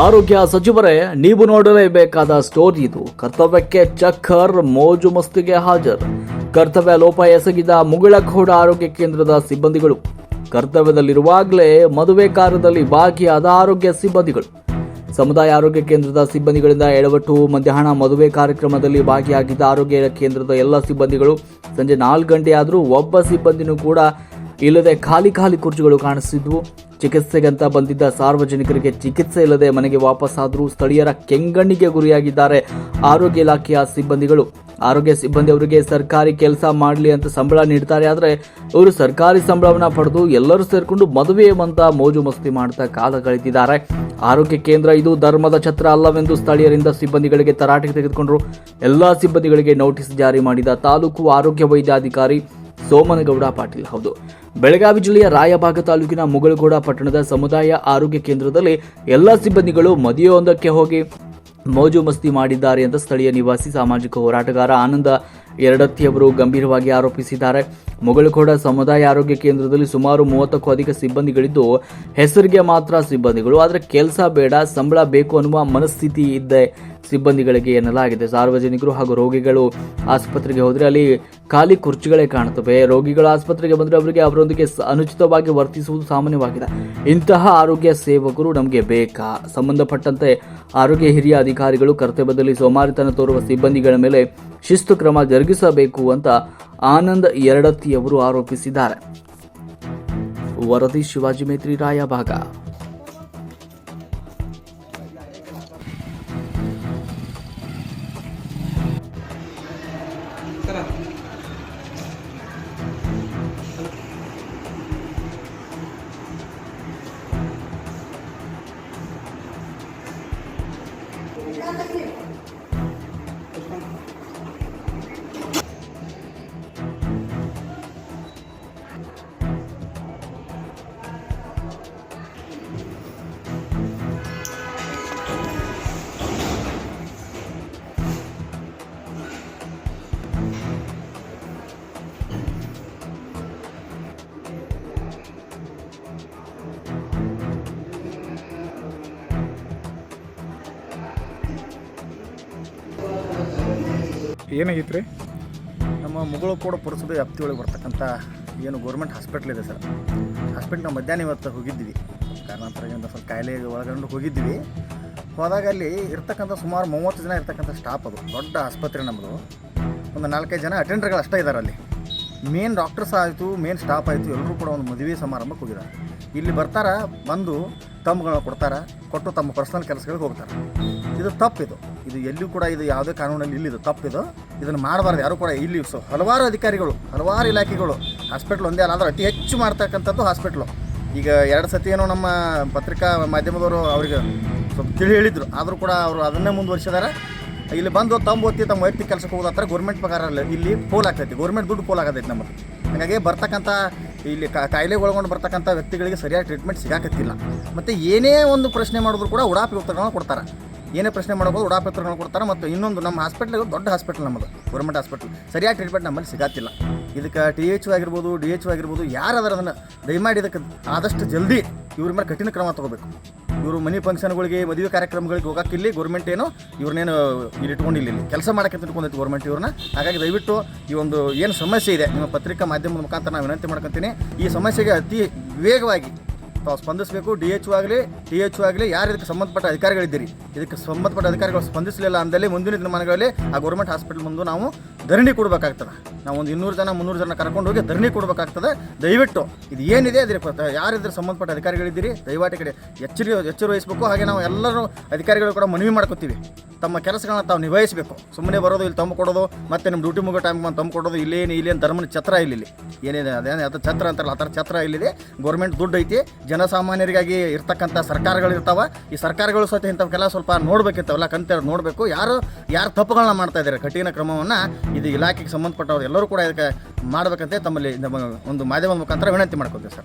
ಆರೋಗ್ಯ ಸಚಿವರೇ, ನೀವು ನೋಡಲೇಬೇಕಾದ ಸ್ಟೋರಿ ಇದು. ಕರ್ತವ್ಯಕ್ಕೆ ಚಕ್ಕರ್, ಮೋಜು ಮಸ್ತಿಗೆ ಹಾಜರ್. ಕರ್ತವ್ಯ ಲೋಪ ಎಸಗಿದ ಮುಗಳಖೋಡ ಆರೋಗ್ಯ ಕೇಂದ್ರದ ಸಿಬ್ಬಂದಿಗಳು. ಕರ್ತವ್ಯದಲ್ಲಿರುವಾಗಲೇ ಮದುವೆ ಕಾರ್ಯದಲ್ಲಿ ಭಾಗಿಯಾದ ಆರೋಗ್ಯ ಸಿಬ್ಬಂದಿಗಳು. ಸಮುದಾಯ ಆರೋಗ್ಯ ಕೇಂದ್ರದ ಸಿಬ್ಬಂದಿಗಳಿಂದ ಎಡವಟ್ಟು ಮಧ್ಯಾಹ್ನ ಮದುವೆ ಕಾರ್ಯಕ್ರಮದಲ್ಲಿ ಭಾಗಿಯಾಗಿದ್ದ ಆರೋಗ್ಯ ಕೇಂದ್ರದ ಎಲ್ಲ ಸಿಬ್ಬಂದಿಗಳು, ಸಂಜೆ ನಾಲ್ಕು ಗಂಟೆಯಾದರೂ ಒಬ್ಬ ಸಿಬ್ಬಂದಿನೂ ಕೂಡ ಇಲ್ಲದೆ ಖಾಲಿ ಖಾಲಿ ಕುರ್ಚಿಗಳು ಕಾಣಿಸ್ತಿದ್ವು. ಚಿಕಿತ್ಸೆಗಂತ ಬಂದಿದ್ದ ಸಾರ್ವಜನಿಕರಿಗೆ ಚಿಕಿತ್ಸೆ ಇಲ್ಲದೆ ಮನೆಗೆ ವಾಪಸ್ಸಾದರೂ ಸ್ಥಳೀಯರ ಕೆಂಗಣ್ಣಿಗೆ ಗುರಿಯಾಗಿದ್ದಾರೆ ಆರೋಗ್ಯ ಇಲಾಖೆಯ ಸಿಬ್ಬಂದಿಗಳು. ಆರೋಗ್ಯ ಸಿಬ್ಬಂದಿ ಅವರಿಗೆ ಸರ್ಕಾರಿ ಕೆಲಸ ಮಾಡಲಿ ಅಂತ ಸಂಬಳ ನೀಡ್ತಾರೆ. ಆದರೆ ಇವರು ಸರ್ಕಾರಿ ಸಂಬಳವನ್ನು ಪಡೆದು ಎಲ್ಲರೂ ಸೇರಿಕೊಂಡು ಮದುವೆ ಅಂತ ಮೋಜು ಮಸ್ತಿ ಮಾಡ್ತಾ ಕಾಲ ಕಳೆದಿದ್ದಾರೆ. ಆರೋಗ್ಯ ಕೇಂದ್ರ ಇದು ಧರ್ಮದ ಛತ್ರ ಅಲ್ಲವೆಂದು ಸ್ಥಳೀಯರಿಂದ ಸಿಬ್ಬಂದಿಗಳಿಗೆ ತರಾಟೆಗೆ ತೆಗೆದುಕೊಂಡರು. ಎಲ್ಲಾ ಸಿಬ್ಬಂದಿಗಳಿಗೆ ನೋಟಿಸ್ ಜಾರಿ ಮಾಡಿದ ತಾಲೂಕು ಆರೋಗ್ಯ ವೈದ್ಯಾಧಿಕಾರಿ ಸೋಮನಗೌಡ ಪಾಟೀಲ್. ಹೌದು. ಬೆಳಗಾವಿ ಜಿಲ್ಲೆಯ ರಾಯಭಾಗ ತಾಲೂಕಿನ ಮುಗಳಗೋಡ ಪಟ್ಟಣದ ಸಮುದಾಯ ಆರೋಗ್ಯ ಕೇಂದ್ರದಲ್ಲಿ ಎಲ್ಲ ಸಿಬ್ಬಂದಿಗಳು ಮದುವೆಯೊಂದಕ್ಕೆ ಹೋಗಿ ಮೋಜು ಮಸ್ತಿ ಮಾಡಿದ್ದಾರೆ ಅಂತ ಸ್ಥಳೀಯ ನಿವಾಸಿ ಸಾಮಾಜಿಕ ಹೋರಾಟಗಾರ ಆನಂದ ಎರಡತ್ತಿಯವರು ಗಂಭೀರವಾಗಿ ಆರೋಪಿಸಿದ್ದಾರೆ. ಮುಗಳಖೋಡ ಸಮುದಾಯ ಆರೋಗ್ಯ ಕೇಂದ್ರದಲ್ಲಿ ಸುಮಾರು ಮೂವತ್ತಕ್ಕೂ ಅಧಿಕ ಸಿಬ್ಬಂದಿಗಳಿದ್ದು, ಹೆಸರಿಗೆ ಮಾತ್ರ ಸಿಬ್ಬಂದಿಗಳು. ಆದರೆ ಕೆಲಸ ಬೇಡ, ಸಂಬಳ ಬೇಕು ಅನ್ನುವ ಮನಸ್ಥಿತಿ ಇದ್ದೆ ಸಿಬ್ಬಂದಿಗಳಿಗೆ ಎನ್ನಲಾಗಿದೆ. ಸಾರ್ವಜನಿಕರು ಹಾಗೂ ರೋಗಿಗಳು ಆಸ್ಪತ್ರೆಗೆ ಹೋದರೆ ಅಲ್ಲಿ ಖಾಲಿ ಕುರ್ಚಿಗಳೇ ಕಾಣುತ್ತವೆ. ರೋಗಿಗಳು ಆಸ್ಪತ್ರೆಗೆ ಬಂದರೆ ಅವರಿಗೆ ಅವರೊಂದಿಗೆ ಅನುಚಿತವಾಗಿ ವರ್ತಿಸುವುದು ಸಾಮಾನ್ಯವಾಗಿದೆ. ಇಂತಹ ಆರೋಗ್ಯ ಸೇವಕರು ನಮಗೆ ಬೇಕಾ? ಸಂಬಂಧಪಟ್ಟಂತೆ ಆರೋಗ್ಯ ಹಿರಿಯ ಅಧಿಕಾರಿಗಳು ಕರ್ತವ್ಯದಲ್ಲಿ ಸೋಮಾರಿತನ ತೋರುವ ಸಿಬ್ಬಂದಿಗಳ ಮೇಲೆ ಶಿಸ್ತು ಕ್ರಮ ಜರುಗಿಸಬೇಕು ಅಂತ ಆನಂದ್ ಎರಡತ್ತಿಯವರು ಆರೋಪಿಸಿದ್ದಾರೆ. ವರದಿ ಶಿವಾಜಿ ಮೇತ್ರಿ ರಾಯಭಾಗ. ಏನಾಗಿತ್ತು ರೀ ನಮ್ಮ ಮುಗಳು ಕೂಡ ಪುರಸಭೆ ವ್ಯಾಪ್ತಿಯೊಳಗೆ ಬರ್ತಕ್ಕಂಥ ಏನು ಗೌರ್ಮೆಂಟ್ ಹಾಸ್ಪಿಟ್ಲ್ ಇದೆ ಸರ್. ಹಾಸ್ಪಿಟ್ಲ್ ನಾವು ಮಧ್ಯಾಹ್ನ ಇವತ್ತು ಹೋಗಿದ್ವಿ ಕಾರಣಾಂತರದಿಂದ ಸ್ವಲ್ಪ ಕಾಯಿಲೆ ಒಳಗೊಂಡು ಹೋಗಿದ್ವಿ ಹೋದಾಗ ಅಲ್ಲಿ ಇರ್ತಕ್ಕಂಥ ಸುಮಾರು ಮೂವತ್ತು ಜನ ಇರ್ತಕ್ಕಂಥ ಸ್ಟಾಫ್ ಅದು. ದೊಡ್ಡ ಆಸ್ಪತ್ರೆ ನಮ್ಮದು. ಒಂದು ನಾಲ್ಕೈದು ಜನ ಅಟೆಂಡರ್ಗಳು ಅಷ್ಟೇ ಇದ್ದಾರೆ ಅಲ್ಲಿ. ಮೇನ್ ಡಾಕ್ಟರ್ಸ್ ಆಯಿತು ಮೇನ್ ಸ್ಟಾಫ್ ಆಯಿತು ಎಲ್ಲರೂ ಕೂಡ ಒಂದು ಮದುವೆ ಸಮಾರಂಭಕ್ಕೆ ಹೋಗಿದ್ದಾರೆ ಇಲ್ಲಿ ಬರ್ತಾರೆ, ಬಂದು ತಮ್ಮಗಳನ್ನ ಕೊಡ್ತಾರೆ, ಕೊಟ್ಟು ತಮ್ಮ ಪರ್ಸನಲ್ ಕೆಲಸಗಳಿಗೆ ಹೋಗ್ತಾರೆ. ಇದು ತಪ್ಪಿದು. ಇದು ಎಲ್ಲೂ ಕೂಡ ಇದು ಯಾವುದೇ ಕಾನೂನಲ್ಲಿ ಇಲ್ಲಿದು, ತಪ್ಪಿದು. ಇದನ್ನು ಮಾಡಬಾರ್ದು, ಯಾರು ಕೂಡ ಇಲ್ಲಿ ಸೊ ಹಲವಾರು ಅಧಿಕಾರಿಗಳು, ಹಲವಾರು ಇಲಾಖೆಗಳು, ಹಾಸ್ಪಿಟ್ಲ್ ಒಂದೇ ಅಲ್ಲ, ಆದರೆ ಅತಿ ಹೆಚ್ಚು ಮಾಡ್ತಕ್ಕಂಥದ್ದು ಹಾಸ್ಪಿಟ್ಲು. ಈಗ ಎರಡು ಸತಿ ಏನೋ ನಮ್ಮ ಪತ್ರಿಕಾ ಮಾಧ್ಯಮದವರು ಅವರಿಗೆ ಸ್ವಲ್ಪ ತಿಳಿ ಹೇಳಿದ್ರು, ಆದರೂ ಕೂಡ ಅವರು ಅದನ್ನೇ ಮುಂದುವರಿಸಿದಾರೆ ಇಲ್ಲಿ ಬಂದು ತಮ್ಮ ಒತ್ತಿ ತಮ್ಮ ವೈಯಕ್ತಿಕ ಕೆಲಸಕ್ಕೆ ಹೋಗೋದಾದ್ರೆ ಗೌರ್ಮೆಂಟ್ ಪ್ರಕಾರ ಇಲ್ಲಿ ಪೋಲ್ ಆಗ್ತೈತಿ ಗೌರ್ಮೆಂಟ್ ದುಡ್ಡು ಪೋಲ್ ಆಗತೈತಿ ನಮ್ಮದು. ಹಾಗಾಗಿ ಬರ್ತಕ್ಕಂಥ ಇಲ್ಲಿ ಕಾಯಿಲೆ ಒಳಗೊಂಡು ಬರ್ತಕ್ಕಂಥ ವ್ಯಕ್ತಿಗಳಿಗೆ ಸರಿಯಾದ ಟ್ರೀಟ್ಮೆಂಟ್ ಸಿಗಾಕತ್ತಿಲ್ಲ. ಮತ್ತು ಏನೇ ಒಂದು ಪ್ರಶ್ನೆ ಮಾಡಿದ್ರು ಕೂಡ ಉಡಾಪಿ ಉತ್ತರಗಳನ್ನು ಕೊಡ್ತಾರೆ. ಏನೇ ಪ್ರಶ್ನೆ ಮಾಡ್ಬೋದು ಉಡಾಪಿ ಉತ್ತರಗಳನ್ನ ಕೊಡ್ತಾರೆ ಮತ್ತು ಇನ್ನೊಂದು ನಮ್ಮ ಹಾಸ್ಪಿಟ್ಲ್ ದೊಡ್ಡ ಹಾಸ್ಪಿಟ್ಲ್ ನಮ್ಮದು ಗೌರ್ಮೆಂಟ್ ಹಾಸ್ಪಿಟ್ಲ್ ಸರಿಯಾದ ಟ್ರೀಟ್ಮೆಂಟ್ ನಮ್ಮಲ್ಲಿ ಸಿಗಾತಿಲ್ಲ. ಇದಕ್ಕೆ ಟಿ ಎಚ್ ಆಗಿರ್ಬೋದು ಡಿ ಎಚ್ ಆಗಿರ್ಬೋದು ಯಾರು ಅದರ ಅದನ್ನು ದಯಮಾಡಿ ಇದಕ್ಕೆ ಆದಷ್ಟು ಜಲ್ದಿ ಇವ್ರ ಮೇಲೆ ಕಠಿಣ ಕ್ರಮ ತಗೋಬೇಕು. ಇವರು ಮನಿ ಫಂಕ್ಷನ್ಗಳಿಗೆ ಮದುವೆ ಕಾರ್ಯಕ್ರಮಗಳಿಗೆ ಹೋಗೋಕ್ಕಿಲ್ಲಿ ಗೌರ್ಮೆಂಟ್ ಏನು ಇವ್ರನ್ನೇನು ಇಲ್ಲಿ ಇಟ್ಕೊಂಡಿಲ್ಲ ಇಲ್ಲಿ. ಕೆಲಸ ಮಾಡೋಕ್ಕೆ ಇಟ್ಕೊಂಡೈತಿ ಗೌರ್ಮೆಂಟ್ ಇವ್ರನ್ನ. ಹಾಗಾಗಿ ದಯವಿಟ್ಟು ಈ ಒಂದು ಏನು ಸಮಸ್ಯೆ ಇದೆ, ನಿಮ್ಮ ಪತ್ರಿಕಾ ಮಾಧ್ಯಮದ ಮುಖಾಂತರ ನಾನು ವಿನಂತಿ ಮಾಡ್ಕೊತೀನಿ. ಈ ಸಮಸ್ಯೆಗೆ ಅತಿ ವೇಗವಾಗಿ ತಾವು ಸ್ಪಂದಿಸಬೇಕು ಡಿ ಎಚ್ ಆಗಲಿ ಟಿ ಎಚ್ ಆಗಲಿ, ಯಾರು ಇದಕ್ಕೆ ಸಂಬಂಧಪಟ್ಟ ಅಧಿಕಾರಿಗಳಿದ್ದೀರಿ? ಇದಕ್ಕೆ ಸಂಬಂಧಪಟ್ಟ ಅಧಿಕಾರಿಗಳು ಸ್ಪಂದಿಸಲಿಲ್ಲ ಅಂದಲ್ಲಿ ಮುಂದಿನ ದಿನಮಾನಗಳಲ್ಲಿ ಆ ಗೌರ್ಮೆಂಟ್ ಹಾಸ್ಪಿಟಲ್ ಮುಂದೆ ನಾವು ಧರಣಿ ಕೊಡಬೇಕಾಗ್ತದೆ. ನಾವು ಒಂದು ಇನ್ನೂರು ಜನ, ಮುನ್ನೂರು ಜನ ಕರ್ಕೊಂಡು ಹೋಗಿ ಧರಣಿ ಕೊಡಬೇಕಾಗ್ತದೆ. ದಯವಿಟ್ಟು ಇದು ಏನಿದೆ ಅದಕ್ಕೆ ಯಾರಿದ್ರ ಸಂಬಂಧಪಟ್ಟ ಅಧಿಕಾರಿಗಳಿದ್ದೀರಿ? ದಯವಾಟಿ ಕಡೆ ಎಚ್ಚರಿ, ಎಚ್ಚರ ವಹಿಸಬೇಕು. ಹಾಗೆ ನಾವು ಎಲ್ಲರೂ ಅಧಿಕಾರಿಗಳು ಕೂಡ ಮನವಿ ಮಾಡ್ಕೊತೀವಿ. ತಮ್ಮ ಕೆಲಸಗಳನ್ನ ತಾವು ನಿಭಾಯಿಸಬೇಕು. ಸುಮ್ಮನೆ ಬರೋದು, ಇಲ್ಲಿ ತಂದು ಕೊಡೋದು, ಮತ್ತೆ ನಿಮ್ಮ ಡ್ಯೂಟಿ ಮುಗೋ ಟೈಮ್ ಬಂದು ತಂದು ಕೊಡೋದು ಇಲ್ಲೇನು ಇಲ್ಲೇನು ಧರ್ಮನ ಛತ್ರ ಇಲ್ಲ ಏನಿದೆ ಅದೇನು ಅದು ಛತ್ರ ಅಂತಾರಲ್ಲ, ಆ ಥರ ಛತ್ರ ಇಲ್ಲಿದೆ. ಗೌರ್ಮೆಂಟ್ ದುಡ್ಡು ಐತಿ. ಜನಸಾಮಾನ್ಯರಿಗಾಗಿ ಇರ್ತಕ್ಕಂಥ ಸರ್ಕಾರಗಳು ಇರ್ತಾವ. ಈ ಸರ್ಕಾರಗಳು ಸಹಿತ ಇಂಥವಕ್ಕೆಲ್ಲ ಸ್ವಲ್ಪ ನೋಡ್ಬೇಕಿತ್ತವಲ್ಲ ಕಂತ ನೋಡಬೇಕು. ಯಾರು ಯಾರು ತಪ್ಪುಗಳನ್ನ ಮಾಡ್ತಾ ಇದ್ದಾರೆ, ಕಠಿಣ ಕ್ರಮವನ್ನು ಇದು ಇಲಾಖೆಗೆ ಸಂಬಂಧಪಟ್ಟವ್ರು ಎಲ್ಲರೂ ಕೂಡ ಇದಕ್ಕೆ ಮಾಡಬೇಕಂತೆ ತಮ್ಮಲ್ಲಿ ಒಂದು ಮಾಧ್ಯಮದ ಮುಖಾಂತರ ವಿನಂತಿ ಮಾಡ್ಕೊತೀವಿ ಸರ್.